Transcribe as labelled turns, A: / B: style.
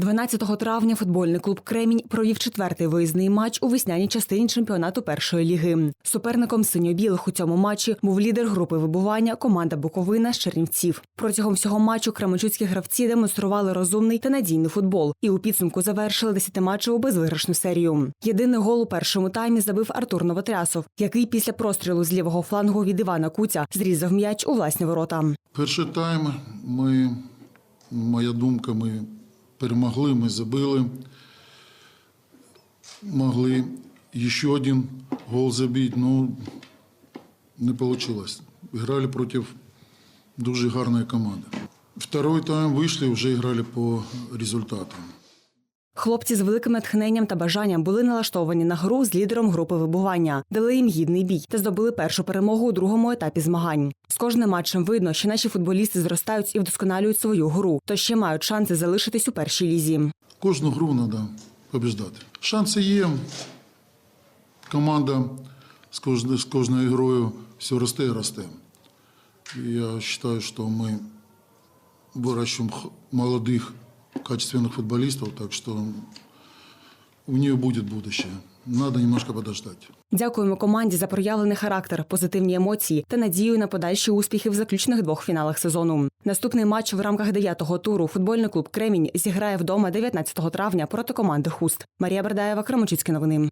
A: 12 травня футбольний клуб Кремінь провів четвертий виїзний матч у весняній частині чемпіонату першої ліги. Суперником синьо-білих у цьому матчі був лідер групи вибування команда Буковина з Чернівців. Протягом всього матчу кременчуцькі гравці демонстрували розумний та надійний футбол і у підсумку завершили десятиматчеву безвиграшну серію. Єдиний гол у першому таймі забив Артур Новотрясов, який після прострілу з лівого флангу від Івана Куця зрізав м'яч у власні ворота.
B: Перший тайм ми, моя думка, ми перемогли, ми забили. Могли ще один гол забити, но не вийшло. Грали проти дуже гарної команди. Второй тайм вийшли, вже грали по результатам.
A: Хлопці з великим натхненням та бажанням були налаштовані на гру з лідером групи вибування, дали їм гідний бій та здобули першу перемогу у другому етапі змагань. З кожним матчем видно, що наші футболісти зростають і вдосконалюють свою гру, то ще мають шанси залишитись у першій лізі.
B: Кожну гру треба побіждати. Шанси є. Команда з кожною, грою все росте і росте. Я вважаю, що ми вирощуємо молодих, качественных футболистов, так что у нее будет будущее. Надо немножко подождать.
A: Дякуємо команді за проявлений характер, позитивні емоції та надію на подальші успіхи в заключних двох фіналах сезону. Наступний матч в рамках дев'ятого туру футбольний клуб Кремінь зіграє вдома 19 травня проти команди Хуст. Марія Бердаєва, Кремочицькі новини.